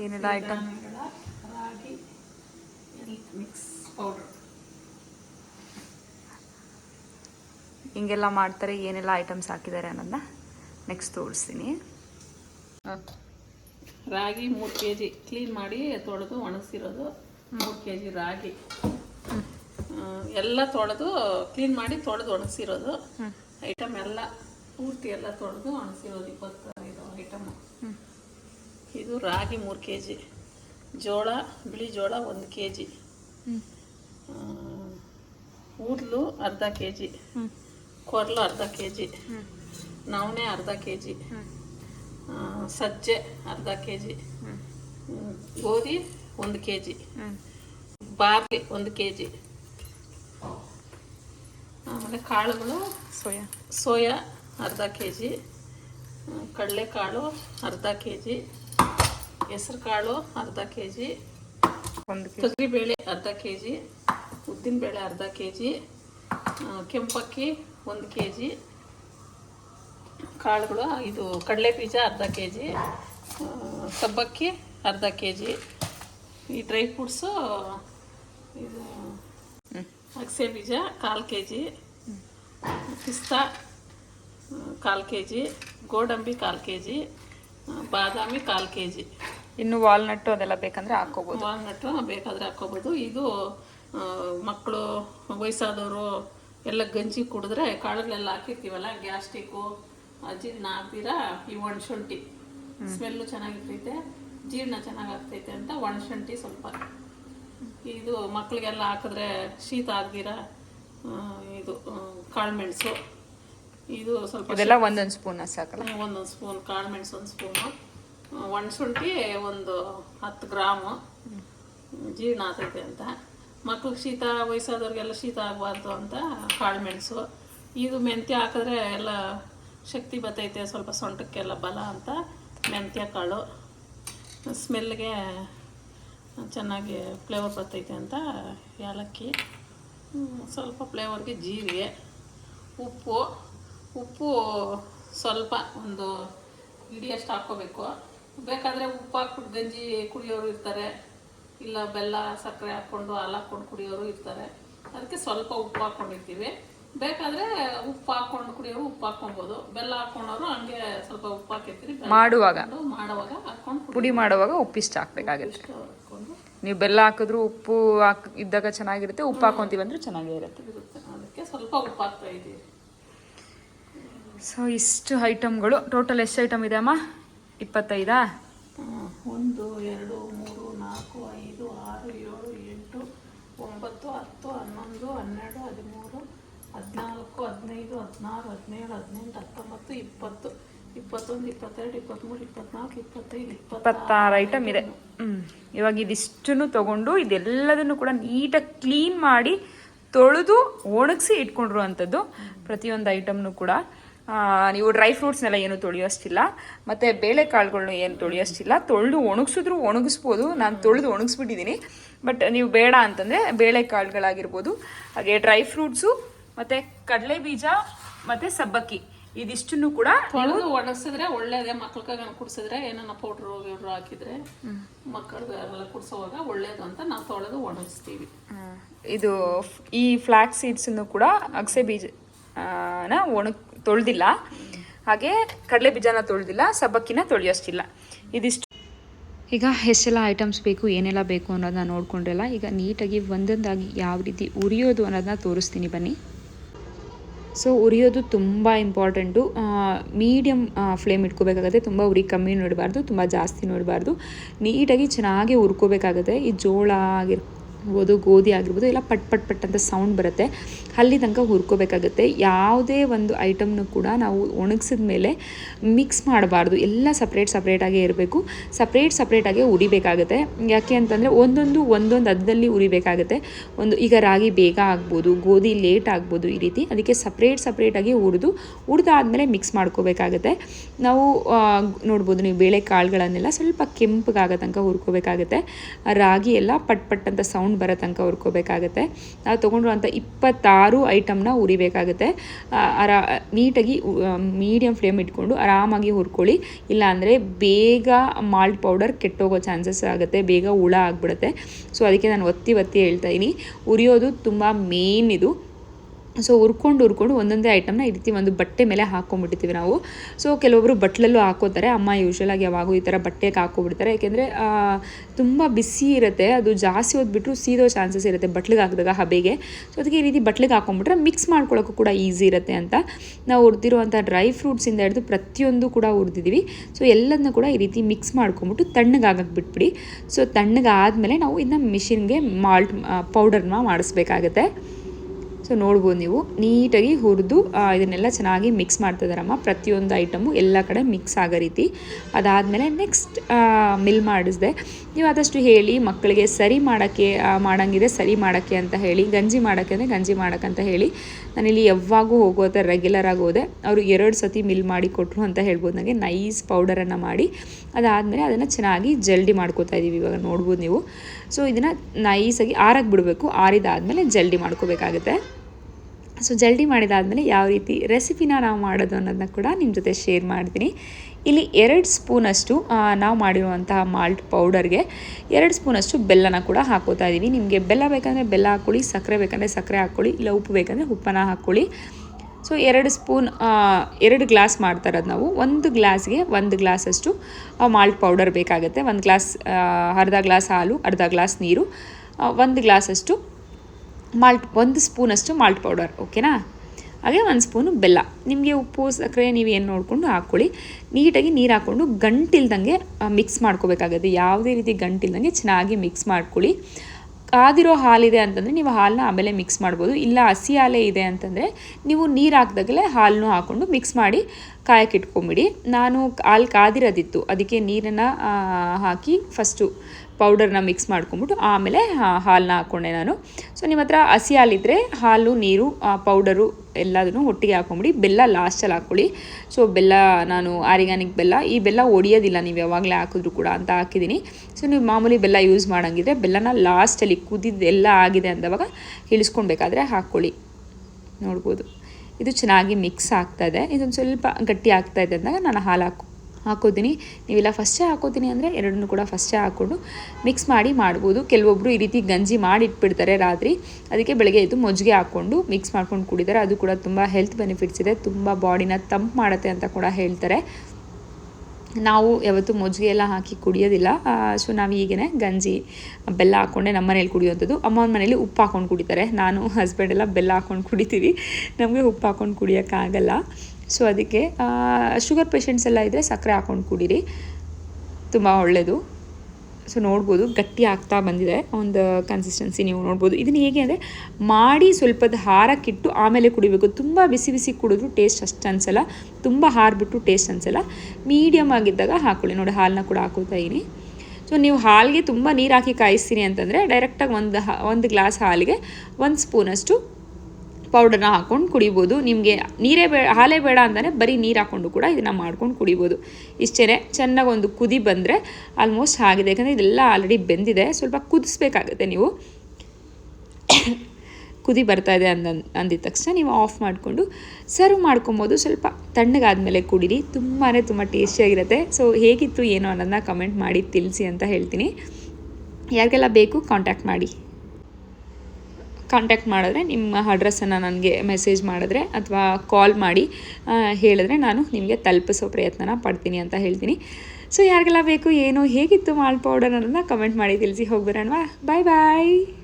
ಏನೆಲ್ಲ ಐಟಮ್ ರಾಗಿ ಮಿಕ್ಸ್ ಪೌಡ್ರ್ ಹಿಂಗೆಲ್ಲ ಮಾಡ್ತಾರೆ ಏನೆಲ್ಲ ಐಟಮ್ಸ್ ಹಾಕಿದ್ದಾರೆ ಅನ್ನೋದನ್ನ ನೆಕ್ಸ್ಟ್ ತೋರಿಸ್ತೀನಿ. ರಾಗಿ ಮೂರು ಕೆ ಜಿ ಕ್ಲೀನ್ ಮಾಡಿ ತೊಳೆದು ಒಣಗಿಸಿರೋದು ಮೂರು ಕೆ ಜಿ ರಾಗಿ ಎಲ್ಲ ತೊಳೆದು ಕ್ಲೀನ್ ಮಾಡಿ ತೊಳೆದು ಒಣಗಿಸಿರೋದು. ಐಟಮ್ ಎಲ್ಲ ಪೂರ್ತಿ ಎಲ್ಲ ತೊಳೆದು ಒಣಗಿಸಿರೋದು ಇಪ್ಪತ್ತೈದು ಐಟಮ್ ಇದು ರಾಗಿ ಮೂರು ಕೆ ಜಿ ಜೋಳ ಬಿಳಿ ಜೋಳ ಒಂದು ಕೆ ಜಿ ಊದ್ಲು ಅರ್ಧ ಕೆ ಜಿ ಕೊರ್ಲು ಅರ್ಧ ಕೆ ಜಿ ನವಣೆ ಅರ್ಧ ಕೆ ಜಿ ಸಜ್ಜೆ ಅರ್ಧ ಕೆ ಜಿ ಗೋಧಿ ಒಂದು ಕೆ ಜಿ ಬಾರ್ಲಿ ಒಂದು ಕೆ ಜಿ ಆಮೇಲೆ ಕಾಳುಗಳು ಸೋಯಾ. ಸೋಯಾ ಅರ್ಧ ಕೆ ಜಿ ಕಡಲೆಕಾಳು ಅರ್ಧ ಕೆ ಜಿ ಹೆಸ್ರು ಕಾಳು ಅರ್ಧ ಕೆ ಜಿ ಒಂದು ತೊಗರಿಬೇಳೆ ಅರ್ಧ ಕೆ ಜಿ ಉದ್ದಿನಬೇಳೆ ಅರ್ಧ ಕೆ ಜಿ ಕೆಂಪಕ್ಕಿ ಒಂದು ಕೆ ಜಿ ಕಾಳುಗಳು ಇದು ಕಡಲೆ ಬೀಜ ಅರ್ಧ ಕೆ ಜಿ ಸಬ್ಬಕ್ಕಿ ಅರ್ಧ ಕೆ ಜಿ ಈ ಡ್ರೈ ಫ್ರೂಟ್ಸು ಇದು ಅಗಸೆ ಬೀಜ ಕಾಲು ಕೆ ಜಿ ಪಿಸ್ತಾ ಕಾಲು ಕೆ ಜಿ ಗೋಡಂಬಿ ಕಾಲು ಕೆ ಜಿ ಬಾದಾಮಿ ಕಾಲು ಕೆ ಜಿ ಇನ್ನು ವಾಲ್ನಟ್ಟು ಅದೆಲ್ಲ ಬೇಕಂದ್ರೆ ಹಾಕೋಬೋದು ವಾಲ್ನಟ್ಟು ಬೇಕಾದ್ರೆ ಹಾಕೋಬೋದು ಇದು ಮಕ್ಕಳು ವಯಸ್ಸಾದವರು ಎಲ್ಲ ಗಂಜಿ ಕುಡಿದ್ರೆ ಕಾಳುಗಳೆಲ್ಲ ಹಾಕಿರ್ತೀವಲ್ಲ ಗ್ಯಾಸ್ಟಿಕ್ಕು ಜೀರ್ಣ ಆಗ್ತೀರಾ ಈ ಒಣಶುಂಠಿ. ಸ್ಮೆಲ್ಲು ಚೆನ್ನಾಗಿರ್ತೈತೆ ಜೀರ್ಣ ಚೆನ್ನಾಗಿ ಆಗ್ತೈತೆ ಅಂತ ಒಣಶುಂಠಿ ಸ್ವಲ್ಪ. ಇದು ಮಕ್ಕಳಿಗೆಲ್ಲ ಹಾಕಿದ್ರೆ ಶೀತ ಆಗ್ದಿರ? ಇದು ಕಾಳುಮೆಣಸು. ಇದು ಸ್ವಲ್ಪ ಇದೆಲ್ಲ ಒಂದೊಂದು ಸ್ಪೂನ್ ಸಾಕಲ್ಲ ಒಂದೊಂದು ಸ್ಪೂನ್ ಕಾಳು ಮೆಣಸು ಒಂದು ಸ್ಪೂನು ಒಣಶುಂಠಿ ಒಂದು ಹತ್ತು ಗ್ರಾಮು ಜೀರ್ಣ ಆಗ್ತೈತೆ ಅಂತ. ಮಕ್ಳಿಗೆ ಶೀತ ವಯಸ್ಸಾದವ್ರಿಗೆಲ್ಲ ಶೀತ ಆಗಬಾರ್ದು ಅಂತ ಕಾಳು ಮೆಣಸು. ಇದು ಮೆಂತ್ಯ ಹಾಕಿದ್ರೆ ಎಲ್ಲ ಶಕ್ತಿ ಬತ್ತೈತೆ, ಸ್ವಲ್ಪ ಸೊಂಟಕ್ಕೆಲ್ಲ ಬಲ ಅಂತ. ಮೆಂತ್ಯ, ಕಾಳು. ಸ್ಮೆಲ್ಗೆ ಚೆನ್ನಾಗಿ ಫ್ಲೇವರ್ ಬರ್ತೈತೆ ಅಂತ ಏಲಕ್ಕಿ ಸ್ವಲ್ಪ ಫ್ಲೇವರ್ಗೆ ಜೀರಿಗೆ, ಉಪ್ಪು. ಉಪ್ಪು ಸ್ವಲ್ಪ ಒಂದು ಇಡಿಯಷ್ಟು ಹಾಕ್ಕೋಬೇಕು. ಬೇಕಾದರೆ ಉಪ್ಪು ಹಾಕ್ಬಿಟ್ಟು ಗಂಜಿ ಕುಡಿಯೋರು ಇರ್ತಾರೆ ಇಲ್ಲ ಬೆಲ್ಲ ಸಕ್ಕರೆ ಹಾಕ್ಕೊಂಡು ಹಾಲು ಹಾಕ್ಕೊಂಡು ಕುಡಿಯೋರು ಇರ್ತಾರೆ. ಅದಕ್ಕೆ ಸ್ವಲ್ಪ ಉಪ್ಪು ಹಾಕ್ಕೊಂಡಿರ್ತೀವಿ. ಬೇಕಾದರೆ ಉಪ್ಪು ಹಾಕ್ಕೊಂಡು ಕುಡಿಯೋರು ಉಪ್ಪು ಹಾಕ್ಕೊಬೋದು. ಬೆಲ್ಲ ಹಾಕ್ಕೊಂಡವರು ಹಂಗೆ ಸ್ವಲ್ಪ ಉಪ್ಪು ಹಾಕಿರ್ತೀರಿ. ಮಾಡುವಾಗ. ಮಾಡುವಾಗ ಹಾಕ್ಕೊಂಡು ಪುಡಿ ಮಾಡುವಾಗ ಉಪ್ಪಿಷ್ಟು ಹಾಕ್ಬೇಕಾಗುತ್ತೆ ನೀವು ಬೆಲ್ಲ ಹಾಕಿದ್ರು ಉಪ್ಪು ಹಾಕ್ ಇದ್ದಾಗ ಚೆನ್ನಾಗಿರುತ್ತೆ ಉಪ್ಪು ಹಾಕೊಂತೀವಿ ಅಂದ್ರೆ ಚೆನ್ನಾಗಿರುತ್ತೆ ಇರುತ್ತೆ. ಅದಕ್ಕೆ ಸ್ವಲ್ಪ ಉಪ್ಪು ಹಾಕ್ತಾ ಇದ್ದೀವಿ. ಸೊ ಇಷ್ಟು ಐಟಮ್ಗಳು. ಟೋಟಲ್ ಎಷ್ಟು ಐಟಮ್ ಇದೆ ಅಮ್ಮ? ಇಪ್ಪತ್ತೈದಾ. ಒಂದು ಎರಡು ಮೂರು ನಾಲ್ಕು ಐದು ಆರು ಏಳು ಎಂಟು ಒಂಬತ್ತು ಹತ್ತು ಹನ್ನೊಂದು ಹನ್ನೆರಡು ಹದಿಮೂರು ಹದಿನಾಲ್ಕು ಹದಿನೈದು ಹದಿನಾರು ಹದಿನೇಳು ಹದಿನೆಂಟು ಹತ್ತೊಂಬತ್ತು ಇಪ್ಪತ್ತು ಇಪ್ಪತ್ತೊಂದು ಇಪ್ಪತ್ತೆರಡು ಇಪ್ಪತ್ತ್ಮೂರು ಇಪ್ಪತ್ನಾಲ್ಕು ಇಪ್ಪತ್ತೈದು ಇಪ್ಪತ್ತಾರು ಐಟಮ್ ಇದೆ. ಹ್ಮ್ ಇವಾಗ ಇದಿಷ್ಟನ್ನು ತಗೊಂಡು ಇದೆಲ್ಲದನ್ನು ಕೂಡ ನೀಟಾಗಿ ಕ್ಲೀನ್ ಮಾಡಿ ತೊಳೆದು ಒಣಗಿಸಿ ಇಟ್ಕೊಂಡಿರುವಂಥದ್ದು ಪ್ರತಿಯೊಂದು ಐಟಮ್ನು ಕೂಡ. ನೀವು ಡ್ರೈ ಫ್ರೂಟ್ಸ್ನೆಲ್ಲ ಏನು ತೊಳೆಯೋಷ್ಟಿಲ್ಲ ಮತ್ತು ಬೇಳೆಕಾಳುಗಳ್ನು ಏನು ತೊಳೆಯೋಷ್ಟಿಲ್ಲ. ತೊಳೆದು ಒಣಗಿಸಿದ್ರು ಒಣಗಿಸ್ಬೋದು ನಾನು ತೊಳೆದು ಒಣಗಿಸ್ಬಿಟ್ಟಿದ್ದೀನಿ ಬಟ್ ನೀವು ಬೇಡ ಅಂತಂದರೆ ಬೇಳೆಕಾಳುಗಳಾಗಿರ್ಬೋದು ಹಾಗೆ ಡ್ರೈ ಫ್ರೂಟ್ಸು ಮತ್ತು ಕಡಲೆ ಬೀಜ ಮತ್ತು ಸಬ್ಬಕ್ಕಿ. ಇದಿಷ್ಟನ್ನು ಕೂಡ ತೊಳೆದು ಒಣಗಿಸಿದ್ರೆ ಒಳ್ಳೇದೇ ಮಕ್ಳಿಗೆ ಕುಡಿಸಿದ್ರೆ ಏನನ್ನ ಪೌಡ್ರು ಗಿಡ್ರು ಹಾಕಿದ್ರೆ ಮಕ್ಕಳು ಎಲ್ಲ ಕುಡಿಸೋವಾಗ ಒಳ್ಳೇದು ಅಂತ ನಾವು ತೊಳೆದು ಒಣಗಿಸ್ತೀವಿ. ಇದು ಈ ಫ್ಲ್ಯಾಕ್ ಸೀಡ್ಸನ್ನು ಕೂಡ ಅಗಸೆ ಬೀಜ ನ ಒಣಗ್ ತೊಳೆದಿಲ್ಲ. ಹಾಗೆ ಕಡಲೆ ಬೀಜನ ತೊಳೆದಿಲ್ಲ, ಸಬ್ಬಕ್ಕಿನ ತೊಳೆಯೋಷ್ಟಿಲ್ಲ. ಇದಿಷ್ಟು. ಈಗ ಎಷ್ಟೆಲ್ಲ ಐಟಮ್ಸ್ ಬೇಕು, ಏನೆಲ್ಲ ಬೇಕು ಅನ್ನೋದನ್ನ ನೋಡ್ಕೊಂಡ್ರಲ್ಲ, ಈಗ ನೀಟಾಗಿ ಒಂದೊಂದಾಗಿ ಯಾವ ರೀತಿ ಉರಿಯೋದು ಅನ್ನೋದನ್ನ ತೋರಿಸ್ತೀನಿ ಬನ್ನಿ. ಸೊ ಉರಿಯೋದು ತುಂಬ ಇಂಪಾರ್ಟೆಂಟು ಮೀಡಿಯಮ್ ಫ್ಲೇಮ್ ಇಟ್ಕೋಬೇಕಾಗುತ್ತೆ. ತುಂಬ ಉರಿ ಕಮ್ಮಿ ನೋಡಬಾರ್ದು, ತುಂಬ ಜಾಸ್ತಿ ನೋಡಬಾರ್ದು. ನೀಟಾಗಿ ಚೆನ್ನಾಗಿ ಹುರ್ಕೋಬೇಕಾಗುತ್ತೆ. ಈ ಜೋಳ ಆಗಿರ್ಬೋದು, ಗೋಧಿ ಆಗಿರ್ಬೋದು, ಎಲ್ಲ ಪಟ್ ಪಟ್ ಪಟ್ ಅಂತ ಸೌಂಡ್ ಬರುತ್ತೆ. ಅಲ್ಲಿ ತನಕ ಹುರ್ಕೋಬೇಕಾಗುತ್ತೆ. ಯಾವುದೇ ಒಂದು ಐಟಮ್ನು ಕೂಡ ನಾವು ಒಣಗಿಸಿದ ಮೇಲೆ ಮಿಕ್ಸ್ ಮಾಡಬಾರ್ದು. ಎಲ್ಲ ಸಪ್ರೇಟ್ ಸಪ್ರೇಟಾಗೇ ಇರಬೇಕು. ಸಪ್ರೇಟ್ ಸಪ್ರೇಟಾಗೇ ಉರಿಬೇಕಾಗುತ್ತೆ. ಯಾಕೆ ಅಂತಂದರೆ ಒಂದೊಂದು ಒಂದೊಂದು ಅದದಲ್ಲಿ ಉರಿಬೇಕಾಗುತ್ತೆ. ಒಂದು ಈಗ ರಾಗಿ ಬೇಗ ಆಗ್ಬೋದು, ಗೋಧಿ ಲೇಟ್ ಆಗ್ಬೋದು ಈ ರೀತಿ. ಅದಕ್ಕೆ ಸಪ್ರೇಟ್ ಸಪ್ರೇಟಾಗಿ ಹುರಿದು, ಹುರಿದಾದ್ಮೇಲೆ ಮಿಕ್ಸ್ ಮಾಡ್ಕೋಬೇಕಾಗುತ್ತೆ. ನಾವು ನೋಡ್ಬೋದು ನೀವು ಬೇಳೆ ಕಾಳುಗಳನ್ನೆಲ್ಲ ಸ್ವಲ್ಪ ಕೆಂಪಗಾಗೋ ತನಕ ಹುರ್ಕೋಬೇಕಾಗುತ್ತೆ. ರಾಗಿ ಎಲ್ಲ ಪಟ್ ಪಟ್ ಅಂತ ಸೌಂಡ್ ಬರೋ ತನಕ ಹುರ್ಕೋಬೇಕಾಗುತ್ತೆ. ನಾವು ತೊಗೊಂಡಿರುವಂಥ ಇಪ್ಪತ್ತಾರು ಐಟಮ್ನ ಹುರಿಬೇಕಾಗುತ್ತೆ. ಆರಾ ಅರಾ ನೀಟಾಗಿ ಮೀಡಿಯಮ್ ಫ್ಲೇಮ್ ಇಟ್ಕೊಂಡು ಆರಾಮಾಗಿ ಹುರ್ಕೊಳ್ಳಿ. ಇಲ್ಲಾಂದರೆ ಬೇಗ ಮಾಲ್ಟ್ ಪೌಡರ್ ಕೆಟ್ಟೋಗೋ ಚಾನ್ಸಸ್ ಆಗುತ್ತೆ. ಬೇಗ ಹುಳ ಆಗಿಬಿಡುತ್ತೆ. ಸೊ, ಅದಕ್ಕೆ ನಾನು ಒತ್ತಿ ಒತ್ತಿ ಹೇಳ್ತಾ ಇದ್ದೀನಿ ಉರಿಯೋದು ತುಂಬ ಮೇನ್ ಇದು. ಸೊ ಹುರ್ಕೊಂಡು ಹುರ್ಕೊಂಡು ಒಂದೊಂದೇ ಐಟಮ್ನ ಈ ರೀತಿ ಒಂದು ಬಟ್ಟೆ ಮೇಲೆ ಹಾಕ್ಕೊಂಡ್ಬಿಟ್ಟಿರ್ತೀವಿ ನಾವು. ಸೊ ಕೆಲವೊಬ್ಬರು ಬಟ್ಲಲ್ಲೂ ಹಾಕೋತಾರೆ. ಅಮ್ಮ ಯೂಶ್ವಲಾಗಿ ಯಾವಾಗೂ ಈ ಥರ ಬಟ್ಟೆಗೆ ಹಾಕ್ಕೊಬಿಡ್ತಾರೆ ಯಾಕೆಂದರೆ ತುಂಬ ಬಿಸಿ ಇರುತ್ತೆ. ಅದು ಜಾಸ್ತಿ ಹೊದ್ಬಿಟ್ರು ಸೀದೋ ಚಾನ್ಸಸ್ ಇರುತ್ತೆ ಬಟ್ಲಿಗೆ ಹಾಕಿದಾಗ ಹಬೆಗೆ. ಸೊ ಅದಕ್ಕೆ ಈ ರೀತಿ ಬಟ್ಲಿಗೆ ಹಾಕೊಂಡ್ಬಿಟ್ರೆ ಮಿಕ್ಸ್ ಮಾಡ್ಕೊಳ್ಳೋಕ್ಕೂ ಕೂಡ ಈಸಿ ಇರುತ್ತೆ ಅಂತ. ನಾವು ಹುರಿದಿರುವಂಥ ಡ್ರೈ ಫ್ರೂಟ್ಸಿಂದ ಹಿಡಿದು ಪ್ರತಿಯೊಂದು ಕೂಡ ಹುರ್ದಿದ್ದೀವಿ. ಸೊ ಎಲ್ಲದನ್ನೂ ಕೂಡ ಈ ರೀತಿ ಮಿಕ್ಸ್ ಮಾಡ್ಕೊಂಬಿಟ್ಟು ತಣ್ಣಗಾಗಕ್ಕೆ ಬಿಟ್ಬಿಡಿ. ಸೊ ತಣ್ಣಗಾದಮೇಲೆ ನಾವು ಇದನ್ನ ಮಿಷಿನ್ಗೆ ಮಾಲ್ಟ್ ಪೌಡರ್ನ ಮಾಡಿಸ್ಬೇಕಾಗತ್ತೆ. ಸೊ ನೋಡ್ಬೋದು ನೀವು. ನೀಟಾಗಿ ಹುರಿದು ಇದನ್ನೆಲ್ಲ ಚೆನ್ನಾಗಿ ಮಿಕ್ಸ್ ಮಾಡ್ತಿದ್ದಾರಮ್ಮ ಪ್ರತಿಯೊಂದು ಐಟಮು ಎಲ್ಲ ಕಡೆ ಮಿಕ್ಸ್ ಆಗೋ ರೀತಿ. ಅದಾದಮೇಲೆ ನೆಕ್ಸ್ಟ್ ಮಿಲ್ ಮಾಡಿಸ್ದೆ. ನೀವು ಆದಷ್ಟು ಹೇಳಿ, ಮಕ್ಕಳಿಗೆ ಸರಿ ಮಾಡೋಕ್ಕೆ ಮಾಡೋಂಗಿದೆ, ಸರಿ ಮಾಡೋಕ್ಕೆ ಅಂತ ಹೇಳಿ, ಗಂಜಿ ಮಾಡೋಕ್ಕೆ ಅಂದರೆ ಗಂಜಿ ಮಾಡೋಕ್ಕಂತ ಹೇಳಿ ನಾನಿಲ್ಲಿ ಯಾವಾಗೂ ಹೋಗೋದೆ ರೆಗ್ಯುಲರ್ ಹೋದೆ. ಅವರು ಎರಡು ಸತಿ ಮಿಲ್ ಮಾಡಿ ಕೊಟ್ಟರು ಅಂತ ಹೇಳ್ಬೋದು ನನಗೆ ನೈಸ್ ಪೌಡರನ್ನು ಮಾಡಿ. ಅದಾದಮೇಲೆ ಅದನ್ನು ಚೆನ್ನಾಗಿ ಜಲ್ಡಿ ಮಾಡ್ಕೋತಾ ಇದ್ದೀವಿ ಇವಾಗ, ನೋಡ್ಬೋದು ನೀವು. ಸೊ ಇದನ್ನು ನೈಸಾಗಿ ಆರಕ್ಕೆ ಬಿಡಬೇಕು ಆರಿದಾದಮೇಲೆ ಜಲ್ಡಿ ಮಾಡ್ಕೋಬೇಕಾಗುತ್ತೆ. ಸೊ ಜಲ್ದಿ ಮಾಡಿದಾದಮೇಲೆ ಯಾವ ರೀತಿ ರೆಸಿಪಿನ ನಾವು ಮಾಡೋದು ಅನ್ನೋದನ್ನ ಕೂಡ ನಿಮ್ಮ ಜೊತೆ ಶೇರ್ ಮಾಡ್ತೀನಿ. ಇಲ್ಲಿ ಎರಡು ಸ್ಪೂನಷ್ಟು ನಾವು ಮಾಡಿರುವಂತಹ ಮಾಲ್ಟ್ ಪೌಡರ್ಗೆ ಎರಡು ಸ್ಪೂನಷ್ಟು ಬೆಲ್ಲನ ಕೂಡ ಹಾಕೋತಾ ಇದ್ದೀವಿ ನಿಮಗೆ ಬೆಲ್ಲ ಬೇಕಂದರೆ ಬೆಲ್ಲ ಹಾಕ್ಕೊಳ್ಳಿ, ಸಕ್ಕರೆ ಬೇಕಂದರೆ ಸಕ್ಕರೆ ಹಾಕ್ಕೊಳ್ಳಿ, ಇಲ್ಲ ಉಪ್ಪು ಬೇಕಂದರೆ ಉಪ್ಪನ್ನ ಹಾಕ್ಕೊಳ್ಳಿ. ಸೊ, ಎರಡು ಸ್ಪೂನ್ ಎರಡು ಗ್ಲಾಸ್ ಮಾಡ್ತಾ ಇರೋದು ನಾವು. ಒಂದು ಗ್ಲಾಸ್ಗೆ ಒಂದು ಗ್ಲಾಸಷ್ಟು ಮಾಲ್ಟ್ ಪೌಡರ್ ಬೇಕಾಗುತ್ತೆ. ಒಂದು ಗ್ಲಾಸ್ ಅರ್ಧ ಗ್ಲಾಸ್ ಹಾಲು, ಅರ್ಧ ಗ್ಲಾಸ್ ನೀರು ಒಂದು ಗ್ಲಾಸಷ್ಟು ಮಾಲ್ಟ್, ಒಂದು ಸ್ಪೂನಷ್ಟು ಮಾಲ್ಟ್ ಪೌಡರ್, ಓಕೆನಾ? ಹಾಗೆ ಒಂದು ಸ್ಪೂನು ಬೆಲ್ಲ. ನಿಮಗೆ ಉಪ್ಪು, ಸಕ್ಕರೆ ನೀವು ಏನು ನೋಡಿಕೊಂಡು ಹಾಕ್ಕೊಳ್ಳಿ. ನೀಟಾಗಿ ನೀರು ಹಾಕ್ಕೊಂಡು ಗಂಟಿಲ್ದಂಗೆ ಮಿಕ್ಸ್ ಮಾಡ್ಕೋಬೇಕಾಗುತ್ತೆ. ಯಾವುದೇ ರೀತಿ ಗಂಟಿಲ್ದಂಗೆ ಚೆನ್ನಾಗಿ ಮಿಕ್ಸ್ ಮಾಡ್ಕೊಳ್ಳಿ. ಕಾದಿರೋ ಹಾಲಿದೆ ಅಂತಂದರೆ ನೀವು ಹಾಲನ್ನ ಆಮೇಲೆ ಮಿಕ್ಸ್ ಮಾಡ್ಬೋದು. ಇಲ್ಲ ಹಸಿ ಹಾಲೇ ಇದೆ ಅಂತಂದರೆ ನೀವು ನೀರು ಹಾಕ್ದಾಗಲೇ ಹಾಲನ್ನು ಹಾಕ್ಕೊಂಡು ಮಿಕ್ಸ್ ಮಾಡಿ ಕಾಯಕ್ಕೆ ಇಟ್ಕೊಂಬಿಡಿ. ನಾನು ಹಾಲು ಕಾದಿರೋದಿತ್ತು. ಅದಕ್ಕೆ ನೀರನ್ನು ಹಾಕಿ ಫಸ್ಟು ಪೌಡರ್ನ ಮಿಕ್ಸ್ ಮಾಡ್ಕೊಂಬಿಟ್ಟು ಆಮೇಲೆ ಹಾಲನ್ನ ಹಾಕ್ಕೊಂಡೆ ನಾನು. ಸೊ, ನಿಮ್ಮ ಹತ್ರ ಹಸಿ ಹಾಲಿದ್ರೆ ಹಾಲು, ನೀರು ಪೌಡರು ಎಲ್ಲದನ್ನು ಒಟ್ಟಿಗೆ ಹಾಕೊಂಬಿಡಿ. ಬೆಲ್ಲ ಲಾಸ್ಟಲ್ಲಿ ಹಾಕ್ಕೊಳ್ಳಿ ಸೊ, ಬೆಲ್ಲ ನಾನು ಆರ್ಗ್ಯಾನಿಕ್ ಬೆಲ್ಲ, ಈ ಬೆಲ್ಲ ಒಡೆಯೋದಿಲ್ಲ ನೀವು ಯಾವಾಗಲೇ ಹಾಕಿದ್ರು ಕೂಡ ಅಂತ ಹಾಕಿದ್ದೀನಿ. ಸೊ, ನೀವು ಮಾಮೂಲಿ ಬೆಲ್ಲ ಯೂಸ್ ಮಾಡೋಂಗಿದ್ರೆ ಬೆಲ್ಲನ ಲಾಸ್ಟಲ್ಲಿ ಕುದಿದೆಲ್ಲ ಆಗಿದೆ ಅಂದವಾಗ ಇಳಿಸ್ಕೊಳ್ಬೇಕಾದ್ರೆ ಹಾಕ್ಕೊಳ್ಳಿ ನೋಡ್ಬೋದು. ಇದು ಚೆನ್ನಾಗಿ ಮಿಕ್ಸ್ ಆಗ್ತಾಯಿದೆ ಇದೆ. ಇದೊಂದು ಸ್ವಲ್ಪ ಗಟ್ಟಿ ಆಗ್ತಾಯಿದೆ ಅಂದಾಗ ನಾನು ಹಾಲು ಹಾಕೊ ಹಾಕೋತೀನಿ. ನೀವೆಲ್ಲ ಫಸ್ಟೇ ಹಾಕೋತೀನಿ ಅಂದರೆ ಎರಡನ್ನೂ ಕೂಡ ಫಸ್ಟೇ ಹಾಕ್ಕೊಂಡು ಮಿಕ್ಸ್ ಮಾಡಿ ಮಾಡ್ಬೋದು. ಕೆಲವೊಬ್ಬರು ಈ ರೀತಿ ಗಂಜಿ ಮಾಡಿ ಇಟ್ಬಿಡ್ತಾರೆ ರಾತ್ರಿ. ಅದಕ್ಕೆ ಬೆಳಗ್ಗೆ ಎದ್ದು ಮಜ್ಜಿಗೆ ಹಾಕ್ಕೊಂಡು ಮಿಕ್ಸ್ ಮಾಡ್ಕೊಂಡು ಕುಡಿತಾರೆ. ಅದು ಕೂಡ ತುಂಬ ಹೆಲ್ತ್ ಬೆನಿಫಿಟ್ಸ್ ಇದೆ. ತುಂಬ ಬಾಡಿನ ತಂಪು ಮಾಡುತ್ತೆ ಅಂತ ಕೂಡ ಹೇಳ್ತಾರೆ. ನಾವು ಯಾವತ್ತೂ ಮಜ್ಜಿಗೆ ಎಲ್ಲ ಹಾಕಿ ಕುಡಿಯೋದಿಲ್ಲ. ಸೊ ನಾವು ಹೀಗೇ ಗಂಜಿ, ಬೆಲ್ಲ ಹಾಕ್ಕೊಂಡೆ ನಮ್ಮ ಮನೇಲಿ ಕುಡಿಯೋಂಥದ್ದು. ಅಮ್ಮನ ಮನೇಲಿ ಉಪ್ಪು ಹಾಕ್ಕೊಂಡು ಕುಡಿತಾರೆ. ನಾನು ಹಸ್ಬೆಂಡೆಲ್ಲ ಬೆಲ್ಲ ಹಾಕ್ಕೊಂಡು ಕುಡಿತೀವಿ. ನಮಗೆ ಉಪ್ಪು ಹಾಕ್ಕೊಂಡು ಕುಡಿಯೋಕ್ಕಾಗಲ್ಲ. ಸೊ ಅದಕ್ಕೆ ಶುಗರ್ ಪೇಷಂಟ್ಸ್ ಎಲ್ಲ ಇದ್ದರೆ ಸಕ್ಕರೆ ಹಾಕ್ಕೊಂಡು ಕುಡೀರಿ. ತುಂಬ ಒಳ್ಳೆಯದು ಸೊ ನೋಡ್ಬೋದು, ಗಟ್ಟಿ ಆಗ್ತಾ ಬಂದಿದೆ ಒಂದು ಕನ್ಸಿಸ್ಟೆನ್ಸಿ ನೀವು ನೋಡ್ಬೋದು. ಇದನ್ನು ಹೇಗೆ ಅಂದರೆ, ಮಾಡಿ ಸ್ವಲ್ಪದ ಹಾರಕ್ಕಿಟ್ಟು ಆಮೇಲೆ ಕುಡಿಬೇಕು. ತುಂಬ ಬಿಸಿ ಬಿಸಿ ಕುಡಿದ್ರು ಟೇಸ್ಟ್ ಅಷ್ಟು ಅನಿಸಲ್ಲ. ತುಂಬ ಹಾರ್ಬಿಟ್ಟು ಟೇಸ್ಟ್ ಅನಿಸಲ್ಲ. ಮೀಡಿಯಮ್ ಆಗಿದ್ದಾಗ ಹಾಕ್ಕೊಳ್ಳಿ ನೋಡಿ, ಹಾಲನ್ನ ಕೂಡ ಹಾಕೋತಾ ಇದ್ದೀನಿ ಸೊ ನೀವು ಹಾಲಿಗೆ ತುಂಬ ನೀರು ಹಾಕಿ ಕಾಯಿಸ್ತೀನಿ ಅಂತಂದರೆ ಡೈರೆಕ್ಟಾಗಿ ಒಂದು ಒಂದು ಗ್ಲಾಸ್ ಹಾಲಿಗೆ ಒಂದು ಸ್ಪೂನಷ್ಟು ಪೌಡರ್ನ ಹಾಕ್ಕೊಂಡು ಕುಡಿಬೋದು. ನಿಮಗೆ ನೀರೇ ಬೇ, ಹಾಲೇ ಬೇಡ ಅಂತಲೇ ಬರೀ ನೀರು ಹಾಕ್ಕೊಂಡು ಕೂಡ ಇದನ್ನು ಮಾಡ್ಕೊಂಡು ಕುಡಿಬೋದು. ಇಷ್ಟೇ ಚೆನ್ನಾಗಿ ಒಂದು ಕುದಿ ಬಂದರೆ ಆಲ್ಮೋಸ್ಟ್ ಆಗಿದೆ. ಯಾಕಂದರೆ ಇದೆಲ್ಲ ಆಲ್ರೆಡಿ ಬೆಂದಿದೆ. ಸ್ವಲ್ಪ ಕುದಿಸ್ಬೇಕಾಗುತ್ತೆ ನೀವು. ಕುದಿ ಬರ್ತಾ ಇದೆ ಅಂದ, ಅಂದಿದ ತಕ್ಷಣ ನೀವು ಆಫ್ ಮಾಡಿಕೊಂಡು ಸರ್ವ್ ಮಾಡ್ಕೊಬೋದು. ಸ್ವಲ್ಪ ತಣ್ಣಗಾದ್ಮೇಲೆ ಕುಡೀರಿ. ತುಂಬಾ ತುಂಬ ಟೇಸ್ಟಿಯಾಗಿರುತ್ತೆ ಸೊ ಹೇಗಿತ್ತು, ಏನು ಅನ್ನೋದನ್ನ ಕಮೆಂಟ್ ಮಾಡಿ ತಿಳಿಸಿ ಅಂತ ಹೇಳ್ತೀನಿ. ಯಾರಿಗೆಲ್ಲ ಬೇಕು ಕಾಂಟ್ಯಾಕ್ಟ್ ಮಾಡಿ. ಕಾಂಟ್ಯಾಕ್ಟ್ ಮಾಡಿದ್ರೆ ನಿಮ್ಮ ಅಡ್ರೆಸ್ಸನ್ನು ನನಗೆ ಮೆಸೇಜ್ ಮಾಡಿದ್ರೆ ಅಥವಾ ಕಾಲ್ ಮಾಡಿ ಹೇಳಿದ್ರೆ ನಾನು ನಿಮಗೆ ತಲುಪಿಸೋ ಪ್ರಯತ್ನನ ಪಡ್ತೀನಿ ಅಂತ ಹೇಳ್ತೀನಿ. ಸೊ ಯಾರಿಗೆಲ್ಲ ಬೇಕು, ಏನು, ಹೇಗಿತ್ತು ಮಾಲ್ ಪೌಡರ್ ಅನ್ನೋದನ್ನ ಕಮೆಂಟ್ ಮಾಡಿ ತಿಳಿಸಿ ಹೋಗ್ಬರೋಣವಾ? ಬಾಯ್ ಬಾಯ್